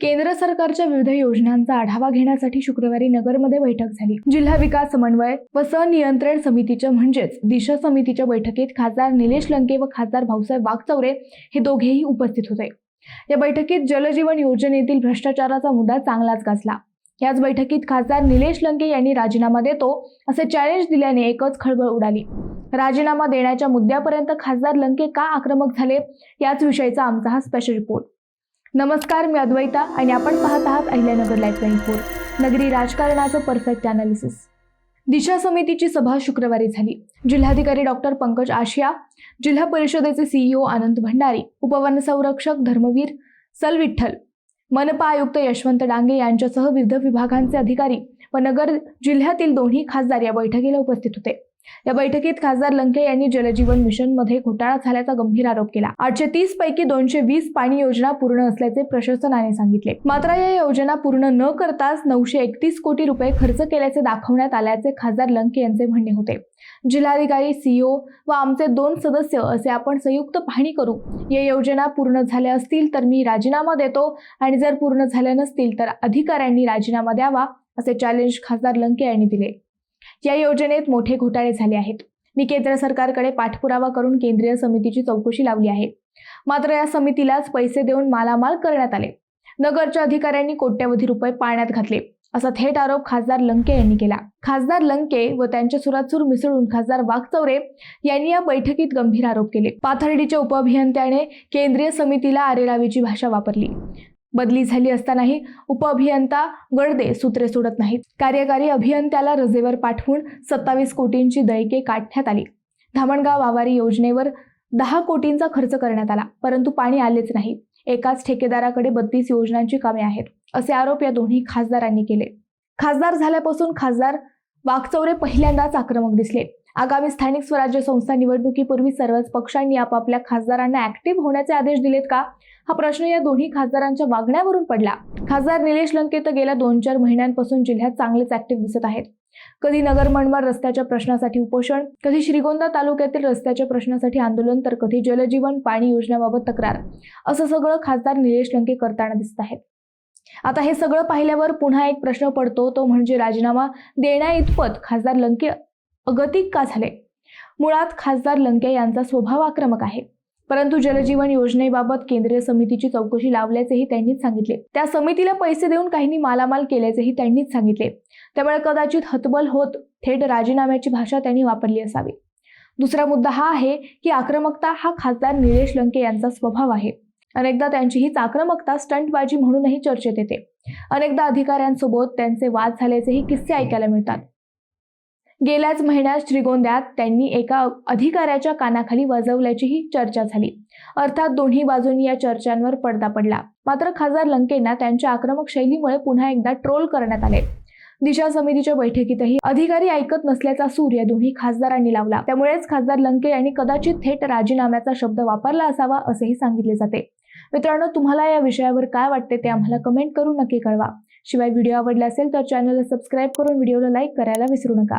केंद्र सरकारच्या विविध योजनांचा आढावा घेण्यासाठी शुक्रवारी नगरमध्ये बैठक झाली. जिल्हा विकास समन्वय व सनियंत्रण समितीच्या म्हणजेच दिशा समितीच्या बैठकीत खासदार निलेश लंके व खासदार भाऊसाहेब वागचौरे हे दोघेही उपस्थित होते. या बैठकीत जलजीवन योजनेतील भ्रष्टाचाराचा मुद्दा चांगलाच गाजला. याच बैठकीत खासदार निलेश लंके यांनी राजीनामा देतो असे चॅलेंज दिल्याने एकच खळबळ उडाली. राजीनामा देण्याच्या मुद्द्यापर्यंत खासदार लंके का आक्रमक झाले? याच विषयीचा आमचा हा स्पेशल रिपोर्ट नमस्कार मी अद्वैता आणि आपण पाहत आहात अहिल्यानगर लाईफलाईन फोर नगरी राजकारणाचं परफेक्ट अनालिसिस दिशा समितीची सभा शुक्रवारी झाली. जिल्हाधिकारी डॉक्टर पंकज आशिया जिल्हा परिषदेचे सीईओ आनंद भंडारी उपवनसंरक्षक धर्मवीर सलविठ्ठल मनपा आयुक्त यशवंत डांगे यांच्यासह विविध विभागांचे अधिकारी व नगर जिल्ह्यातील दोन्ही खासदार या बैठकीला उपस्थित होते. या बैठकीत खासदार लंके यांनी जलजीवन मिशनमध्ये घोटाळा झाल्याचा गंभीर आरोप केला. आठशे तीस पैकी दोनशे वीस पाणी योजना पूर्ण असल्याचे प्रशासनाने सांगितले. मात्र या योजना पूर्ण न करताच नऊशे एकतीस कोटी रुपये खर्च केल्याचे दाखवण्यात आल्याचे खासदार लंके यांचे म्हणणे होते. जिल्हाधिकारी सीओ व आमचे दोन सदस्य असे आपण संयुक्त पाहणी करू. या योजना पूर्ण झाल्या असतील तर मी राजीनामा देतो आणि जर पूर्ण झाल्या नसतील तर अधिकाऱ्यांनी राजीनामा द्यावा असे चॅलेंज खासदार लंके यांनी दिले. या योजनेत मोठे घोटाळे झाले आहेत. मी केंद्र सरकारकडे पाठपुरावा करून केंद्रीय समितीची चौकशी लावली आहे. मात्र या समितीलाच पैसे देऊन मालामाल करण्यात आले. नगरच्या अधिकाऱ्यांनी कोट्यवधी रुपये पाळण्यात घातले असा थेट आरोप खासदार लंके यांनी केला. खासदार लंके व त्यांच्या सुरातसूर मिसळून खासदार वाघचौरे यांनी या बैठकीत गंभीर आरोप केले. पाथर्डीच्या उपअभियंत्याने केंद्रीय समितीला आरेरावीची भाषा वापरली. बदली झाली असतानाही उपअभियंता गडदे सूत्रे सोडत नाहीत. कार्यकारी अभियंत्याला रजेवर पाठवून सत्तावीस कोटींची दयके काढण्यात आली. धामणगाव आवारी योजनेवर दहा कोटींचा खर्च करण्यात आला परंतु पाणी आलेच नाही. एकाच ठेकेदाराकडे बत्तीस योजनांची कामे आहेत असे आरोप या दोन्ही खासदारांनी केले. खासदार झाल्यापासून खासदार वाकचौरे पहिल्यांदाच आक्रमक दिसले. आगामी स्थानिक स्वराज्य संस्था निवडणुकीपूर्वी सर्वच पक्षांनी आपापल्या खासदारांना ऍक्टिव्ह होण्याचे आदेश दिलेत का? हा प्रश्न या दोन्ही खासदारांच्या वागण्यावरून पडला. खासदार निलेश लंके तर गेल्या दोन चार महिन्यांपासून जिल्ह्यात चांगलेच ऍक्टिव्ह दिसत आहेत. कधी नगर मनमाड रस्त्याच्या प्रश्नासाठी उपोषण कधी श्रीगोंदा तालुक्यातील रस्त्याच्या प्रश्नासाठी आंदोलन तर कधी जलजीवन पाणी योजनेबाबत तक्रार. असं सगळं खासदार निलेश लंके करताना दिसत आहेत. आता हे सगळं पाहिल्यावर पुन्हा एक प्रश्न पडतो तो म्हणजे राजीनामा देण्या इतपत खासदार लंके अगतिक का झाले? मुळात खासदार लंके यांचा स्वभाव आक्रमक आहे. परंतु जलजीवन योजनेबाबत केंद्रीय समितीची चौकशी लावल्याचेही त्यांनीच सांगितले. त्या समितीला पैसे देऊन काहींनी मालामाल केल्याचेही त्यांनीच सांगितले. त्यामुळे कदाचित हतबल होत थेट राजीनाम्याची भाषा त्यांनी वापरली असावी. दुसरा मुद्दा हा आहे की आक्रमकता हा खासदार निलेश लंके यांचा स्वभाव आहे. अनेकदा त्यांची हीच आक्रमकता स्टंटबाजी म्हणूनही चर्चेत येते. अनेकदा अधिकाऱ्यांसोबत त्यांचे वाद झाल्याचेही किस्से ऐकायला मिळतात. गेल्याच महिन्यात श्रीगोंद्यात त्यांनी एका अधिकाऱ्याच्या कानाखाली वाजवल्याचीही चर्चा झाली. अर्थात दोन्ही बाजूंनी या चर्चांवर पडदा पडला. मात्र खासदार लंकेंना त्यांच्या आक्रमक शैलीमुळे पुन्हा एकदा ट्रोल करण्यात आले. दिशा समितीच्या बैठकीतही अधिकारी ऐकत नसल्याचा सूर या दोन्ही खासदारांनी लावला. त्यामुळेच खासदार लंके यांनी कदाचित थेट राजीनाम्याचा शब्द वापरला असावा असेही सांगितले जाते. मित्रांनो तुम्हाला या विषयावर काय वाटते ते आम्हाला कमेंट करून नक्की कळवा. शिवाय व्हिडिओ आवडला असेल तर चॅनलला सबस्क्राईब करून व्हिडिओला लाईक करायला विसरू नका.